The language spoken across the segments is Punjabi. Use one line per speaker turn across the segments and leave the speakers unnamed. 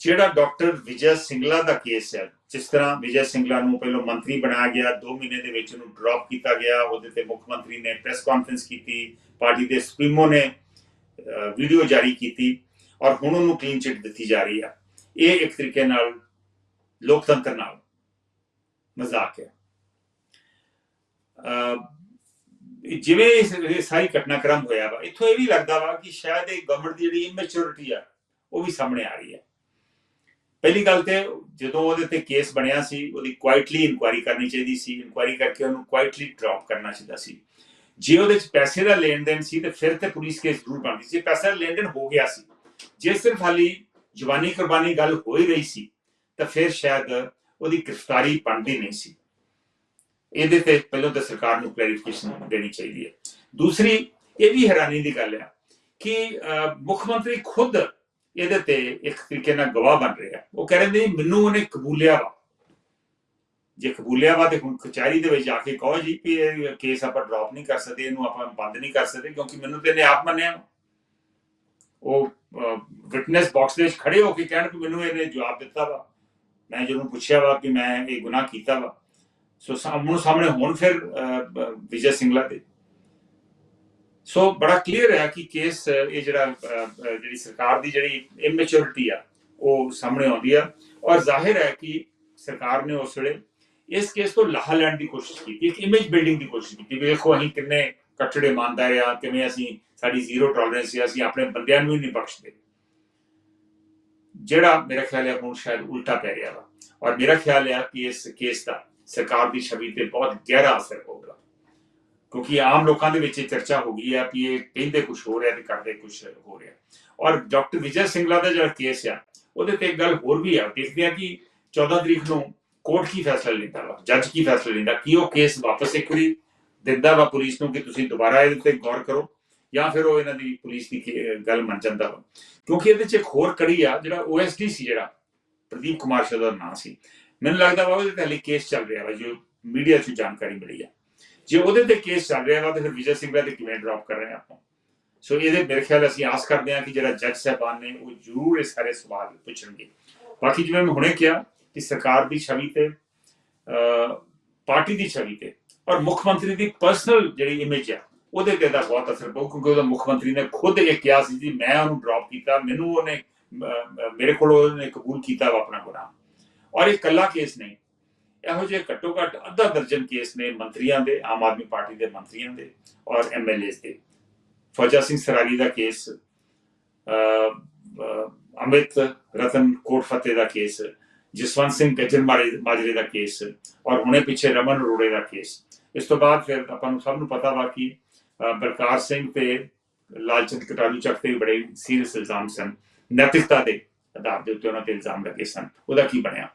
ਜਿਹੜਾ ਡਾਕਟਰ ਵਿਜੇ ਸਿੰਗਲਾ ਦਾ ਕੇਸ ਹੈ, ਜਿਸ ਤਰ੍ਹਾਂ ਵਿਜੇ ਸਿੰਗਲਾ ਨੂੰ ਪਹਿਲਾਂ ਮੰਤਰੀ ਬਣਾਇਆ ਗਿਆ 2 ਮਹੀਨੇ ਦੇ ਵਿੱਚ ਉਹਨੂੰ ਡ੍ਰੌਪ ਕੀਤਾ ਗਿਆ, ਉਹਦੇ ਤੇ ਮੁੱਖ ਮੰਤਰੀ ਨੇ ਪ੍ਰੈਸ ਕਾਨਫਰੰਸ ਕੀਤੀ, ਪਾਰਟੀ ਦੇ ਸੁਪਰੀਮੋ ਨੇ ਵੀਡੀਓ ਜਾਰੀ ਕੀਤੀ ਔਰ ਹੁਣ ਉਹਨੂੰ ਕਲੀਨ ਚਿਟ ਦਿੱਤੀ ਜਾ ਰਹੀ ਹੈ। ਇਹ ਇੱਕ ਤਰੀਕੇ ਨਾਲ ਲੋਕਤੰਤਰ ਨਾਲ ਮਜ਼ਾਕ ਹੈ। ਜਿਵੇਂ ਇਹ ਸਾਰੀ ਘਟਨਾਕ੍ਰਮ ਹੋਇਆ ਵਾ, ਇੱਥੋਂ ਇਹ ਵੀ ਲੱਗਦਾ ਵਾ ਕਿ ਸ਼ਾਇਦ ਇਹ ਗਵਰਨਮੈਂਟ ਦੀ ਜਿਹੜੀ ਇਮੈਚੁਰਿਟੀ ਆ, ਉਹ ਵੀ ਸਾਹਮਣੇ ਆ ਰਹੀ ਹੈ। ਪਹਿਲੀ ਗੱਲ ਤੇ ਜਦੋਂ ਉਹਦੇ ਤੇ ਕੇਸ ਬਣਿਆ ਸੀ, ਉਹਦੀ ਕੁਆਇਟਲੀ ਇਨਕੁਆਇਰੀ ਕਰਨੀ ਚਾਹੀਦੀ ਸੀ ਇਨਕੁਆਇਰੀ ਕਰਕੇ ਉਹਨੂੰ ਕੁਆਇਟਲੀ ਡ੍ਰੌਪ ਕਰਨਾ ਚਾਹੀਦਾ ਸੀ। ਜੇ ਉਹਦੇ ਵਿੱਚ ਪੈਸੇ ਦਾ ਲੈਣ ਦੇਣ ਸੀ, ਤੇ ਫਿਰ ਤੇ ਪੁਲਿਸ ਕੇਸ ਜ਼ਰੂਰ ਬਣਦੀ ਸੀ। ਪੈਸੇ ਦਾ ਲੈਣ ਦੇਣ ਹੋ ਗਿਆ ਸੀ, ਜੇ ਸਿਰਫ ਹਾਲੀ ਜਵਾਨੀ ਕੁਰਬਾਨੀ ਗੱਲ ਹੋ ਹੀ ਰਹੀ ਸੀ, ਤਾਂ ਫਿਰ ਸ਼ਾਇਦ ਉਹਦੀ ਗ੍ਰਿਫਤਾਰੀ ਬਣਦੀ ਨਹੀਂ ਸੀ। ਇਹਦੇ ਤੇ ਪਹਿਲਾਂ ਤਾਂ ਸਰਕਾਰ ਨੂੰ ਕਲੈਰੀਫਿਕੇਸ਼ਨ ਦੇਣੀ ਚਾਹੀਦੀ ਹੈ। ਦੂਸਰੀ, ਇਹ ਵੀ ਹੈਰਾਨੀ ਦੀ ਗੱਲ ਹੈ ਕਿ ਮੁੱਖ ਮੰਤਰੀ ਖੁਦ ਇਹਦੇ ਤੇ ਇੱਕ ਤਰੀਕੇ ਨਾਲ ਗਵਾਹ ਬਣ ਰਿਹਾ ਉਹ ਕਹਿ ਰਹੇ ਨੇ, ਮੈਨੂੰ ਉਹਨੇ ਕਬੂਲਿਆ ਵਾ। ਜੇ ਕਬੂਲਿਆ ਵਾ ਤੇ ਹੁਣ ਕਚਹਿਰੀ ਦੇ ਵਿੱਚ ਜਾ ਕੇ ਕਹੋ ਜੀ ਕਿ ਇਹ ਕੇਸ ਆਪਾਂ ਡ੍ਰੌਪ ਨਹੀਂ ਕਰ ਸਕਦੇ, ਇਹਨੂੰ ਆਪਾਂ ਬੰਦ ਨਹੀਂ ਕਰ ਸਕਦੇ, ਕਿਉਂਕਿ ਮੈਨੂੰ ਤੇ ਇਹਨੇ ਆਪ ਮੰਨਿਆ ਵਾ। ਉਹ ਵਿਟਨੈਸ ਬਾਕਸ ਦੇ ਵਿੱਚ ਖੜੇ ਹੋ ਕੇ ਕਹਿਣ ਕਿ ਮੈਨੂੰ ਇਹਨੇ ਜਵਾਬ ਦਿੱਤਾ ਵਾ। ਮੈਂ ਜਦੋਂ ਪੁੱਛਿਆ ਵਾ ਕਿ ਮੈਂ ਇਹ ਗੁਨਾਹ ਕੀਤਾ ਵਾ, ਸੋ ਸਾਹਮਣੇ ਸਾਹਮਣੇ ਹੁਣ ਫਿਰ ਵਿਜੇ ਸਿੰਗਲਾ ਦੇ ਸੋ ਬੜਾ ਕਲੀਅਰ ਹੈ ਕਿ ਕੇਸ ਇਹ ਜਿਹੜਾ ਜਿਹੜੀ ਸਰਕਾਰ ਦੀ ਜਿਹੜੀ ਇਮੈਚੁਰਿਟੀ ਆ ਉਹ ਸਾਹਮਣੇ ਆਉਂਦੀ ਆ ਔਰ ਜ਼ਾਹਿਰ ਹੈ ਕਿ ਸਰਕਾਰ ਨੇ ਉਸ ਵੇਲੇ ਇਸ ਕੇਸ ਤੋਂ ਲਾਹਾ ਲੈਣ ਦੀ ਕੋਸ਼ਿਸ਼ ਕੀਤੀ ਇੱਕ ਇਮੇਜ ਬਿਲਡਿੰਗ ਦੀ ਕੋਸ਼ਿਸ਼ ਕੀਤੀ ਵੀ ਵੇਖੋ ਅਸੀਂ ਕਿੰਨੇ ਕੱਟੜੇ ਇਮਾਨਦਾਰ ਆ ਕਿਵੇਂ ਅਸੀਂ ਸਾਡੀ ਜ਼ੀਰੋ ਟੋਲਰੈਂਸ ਹੈ ਅਸੀਂ ਆਪਣੇ ਬੰਦਿਆਂ ਨੂੰ ਹੀ ਨਹੀਂ ਬਖਸ਼ਦੇ ਜਿਹੜਾ ਮੇਰਾ ਖਿਆਲ ਹੈ ਹੁਣ ਸ਼ਾਇਦ ਉਲਟਾ ਪੈ ਰਿਹਾ ਵਾ ਔਰ ਮੇਰਾ ਖਿਆਲ ਹੈ ਕਿ ਇਸ ਕੇਸ ਦਾ ਸਰਕਾਰ ਦੀ ਛਵੀ ਤੇ ਬਹੁਤ ਗਹਿਰਾ ਅਸਰ ਹੋਊਗਾ ਕਿਉਂਕਿ ਆਮ ਲੋਕਾਂ ਦੇ ਵਿੱਚ ਇਹ ਚਰਚਾ ਹੋ ਗਈ ਹੈ ਕਿ ਇਹ ਕਹਿੰਦੇ ਕੁਝ ਹੋ ਰਿਹਾ ਤੇ ਕਰਦੇ ਕੁਝ ਹੋ ਰਿਹਾ। ਔਰ ਡਾਕਟਰ ਵਿਜੇ ਸਿੰਗਲਾ ਦਾ ਜਿਹੜਾ ਕੇਸ ਆ, ਉਹਦੇ ਤੇ ਇੱਕ ਗੱਲ ਹੋਰ ਵੀ ਆ। ਦੇਖਦੇ ਆ ਕਿ 14 ਤਰੀਕ ਨੂੰ ਕੋਰਟ ਕੀ ਫੈਸਲਾ ਲੈਂਦਾ ਵਾ, ਜੱਜ ਕੀ ਫੈਸਲਾ ਲੈਂਦਾ, ਕੀ ਉਹ ਕੇਸ ਵਾਪਸ ਇੱਕ ਵਾਰੀ ਦਿੰਦਾ ਵਾ ਪੁਲਿਸ ਨੂੰ ਕਿ ਤੁਸੀਂ ਦੁਬਾਰਾ ਇਹਦੇ ਤੇ ਗੌਰ ਕਰੋ, ਜਾਂ ਫਿਰ ਉਹ ਇਹਨਾਂ ਦੀ ਪੁਲਿਸ ਦੀ ਗੱਲ ਮੰਨ ਜਾਂਦਾ ਵਾ। ਕਿਉਂਕਿ ਇਹਦੇ ਚ ਇੱਕ ਹੋਰ ਕੜੀ ਆ, ਜਿਹੜਾ ਓਐਸਡੀ ਸੀ ਜਿਹੜਾ, ਪ੍ਰਦੀਪ ਕੁਮਾਰ ਸ਼ਾਹ ਦਾ ਨਾਂ ਸੀ। ਮੈਨੂੰ ਲੱਗਦਾ ਵਾ ਉਹਦੇ ਤੇ ਹਾਲੇ ਕੇਸ ਚੱਲ ਰਿਹਾ ਵਾ, ਜੋ ਮੀਡੀਆ 'ਚ ਜਾਣਕਾਰੀ ਮਿਲੀ ਆ। ਜੇ ਉਹਦੇ ਤੇ ਕੇਸ ਚੱਲ ਰਿਹਾ ਵਾ ਤਾਂ ਫਿਰ ਵਿਜੇ ਸਿੰਘ ਤੇ ਕਿਵੇਂ ਡ੍ਰੌਪ ਕਰ ਰਹੇ ਆਪਾਂ? ਸੋ ਇਹਦੇ ਮੇਰੇ ਖਿਆਲ ਅਸੀਂ ਆਸ ਕਰਦੇ ਹਾਂ ਕਿ ਜਿਹੜਾ ਜੱਜ ਸਾਹਿਬਾਨ ਨੇ, ਉਹ ਜ਼ਰੂਰ ਇਹ ਸਾਰੇ ਸਵਾਲ ਪੁੱਛਣਗੇ। ਬਾਕੀ ਜਿਵੇਂ ਮੈਂ ਹੁਣੇ ਕਿਹਾ ਕਿ ਸਰਕਾਰ ਦੀ ਛਵੀ ਤੇ ਪਾਰਟੀ ਦੀ ਛਵੀ ਤੇ ਔਰ ਮੁੱਖ ਮੰਤਰੀ ਦੀ ਪਰਸਨਲ ਜਿਹੜੀ ਇਮੇਜ ਹੈ ਉਹਦੇ ਤੇ ਦਾ ਬਹੁਤ ਅਸਰ ਪਊ, ਕਿਉਂਕਿ ਉਹਦਾ ਮੁੱਖ ਮੰਤਰੀ ਨੇ ਖੁਦ ਇਹ ਕਿਹਾ ਸੀ ਜੀ, ਮੈਂ ਉਹਨੂੰ ਡ੍ਰੌਪ ਕੀਤਾ, ਮੈਨੂੰ ਉਹਨੇ ਮੇਰੇ ਕੋਲ ਉਹਨੇ ਕਬੂਲ ਕੀਤਾ ਵਾ ਆਪਣਾ ਗੁਨਾਹ। ਔਰ ਇਹ ਕੱਲਾ ਕੇਸ ਨਹੀਂ ਇਹੋ ਜਿਹੇ ਘੱਟੋ ਘੱਟ ਅੱਧਾ ਦਰਜਨ ਕੇਸ ਨੇ ਮੰਤਰੀਆਂ ਦੇ, ਆਮ ਆਦਮੀ ਪਾਰਟੀ ਦੇ ਮੰਤਰੀਆਂ ਦੇ ਔਰ ਐਮਐਲਏਸ ਦੇ। ਫੌਜਾ ਸਿੰਘ ਸਰਾਰੀ ਦਾ ਕੇਸ ਅਮਿਤ ਰਤਨ ਕੋਟ ਫਤਿਹ ਦਾ ਕੇਸ ਜਸਵੰਤ ਸਿੰਘ ਗੱਜਰ ਮਾਜਰੇ ਦਾ ਕੇਸ ਔਰ ਹੁਣੇ ਪਿੱਛੇ ਰਮਨ ਅਰੋੜੇ ਦਾ ਕੇਸ ਇਸ ਤੋਂ ਬਾਅਦ ਫਿਰ ਆਪਾਂ ਨੂੰ ਸਭ ਨੂੰ ਪਤਾ ਵਾ ਕਿ ਬਲਕਾਰ ਸਿੰਘ ਤੇ ਲਾਲਚੰਦ ਕਟਾਲੂ ਚੱਕ ਤੇ ਵੀ ਬੜੇ ਸੀਰੀਅਸ ਇਲਜ਼ਾਮ ਸਨ। ਨੈਤਿਕਤਾ ਦੇ ਆਧਾਰ ਦੇ ਉੱਤੇ ਉਹਨਾਂ ਤੇ ਇਲਜ਼ਾਮ ਲੱਗੇ ਸਨ। ਉਹਦਾ ਕੀ ਬਣਿਆ?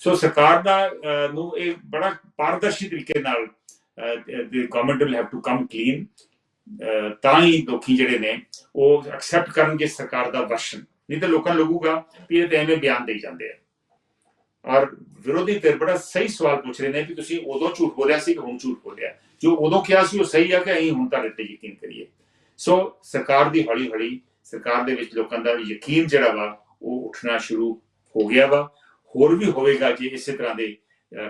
ਸੋ ਸਰਕਾਰ ਦਾ ਨੂੰ ਇਹ ਬੜਾ ਪਾਰਦਰਸ਼ੀ ਤਰੀਕੇ ਨਾਲ ਦੀ government will have to come clean ਤਾਂ ਹੀ ਲੋਕੀ ਜਿਹੜੇ ਨੇ, ਉਹ ਐਕਸੈਪਟ ਕਰਨਗੇ ਸਰਕਾਰ ਦਾ ਵਰਸ਼ਨ ਨਹੀਂ ਤਾਂ ਲੋਕਾਂ ਲੱਗੂਗਾ ਵੀ ਇਹ ਤਾਂ ਐਵੇਂ ਬਿਆਨ ਦੇਈ ਜਾਂਦੇ ਆ। ਔਰ ਵਿਰੋਧੀ ਧਿਰ ਬੜਾ ਸਹੀ ਸਵਾਲ ਪੁੱਛ ਰਹੇ ਨੇ ਕਿ ਤੁਸੀਂ ਉਦੋਂ ਝੂਠ ਬੋਲਿਆ ਸੀ ਕਿ ਹੁਣ ਝੂਠ ਬੋਲਿਆ? ਜੋ ਉਦੋਂ ਕਿਹਾ ਸੀ ਉਹ ਸਹੀ ਆ ਕਿ ਅਸੀਂ ਹੁਣ ਤੁਹਾਡੇ ਤੇ ਯਕੀਨ ਕਰੀਏ? ਸੋ ਸਰਕਾਰ ਦੀ ਹੌਲੀ ਹੌਲੀ ਸਰਕਾਰ ਦੇ ਵਿੱਚ ਲੋਕਾਂ ਦਾ ਯਕੀਨ ਜਿਹੜਾ ਵਾ, ਉਹ ਉੱਠਣਾ ਸ਼ੁਰੂ ਹੋ ਗਿਆ ਵਾ। ਹੋਰ ਵੀ ਹੋਵੇਗਾ ਜੇ ਇਸੇ ਤਰ੍ਹਾਂ ਦੇ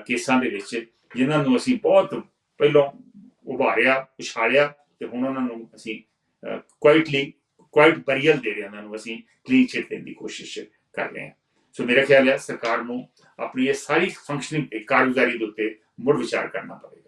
ਕੇਸਾਂ ਦੇ ਵਿੱਚ, ਜਿਨ੍ਹਾਂ ਨੂੰ ਅਸੀਂ ਬਹੁਤ ਪਹਿਲਾਂ ਉਭਾਰਿਆ, ਉਛਾਲਿਆ ਤੇ ਹੁਣ ਉਹਨਾਂ ਨੂੰ ਅਸੀਂ ਕੁਆਇਟਲੀ ਕੁਆਇਟ ਬਰੀਅਲ ਦੇ ਰਹੇ ਹਾਂ, ਉਹਨਾਂ ਨੂੰ ਅਸੀਂ ਕਲੀਨ ਚਿੱਟ ਦੇਣ ਦੀ ਕੋਸ਼ਿਸ਼ ਕਰ ਰਹੇ ਹਾਂ। ਸੋ ਮੇਰਾ ਖਿਆਲ ਹੈ ਸਰਕਾਰ ਨੂੰ ਆਪਣੀ ਇਹ ਸਾਰੀ ਫੰਕਸ਼ਨਿੰਗ ਤੇ ਕਾਰਗੁਜ਼ਾਰੀ ਦੇ ਉੱਤੇ ਮੁੜ ਵਿਚਾਰ ਕਰਨਾ ਪਵੇਗਾ।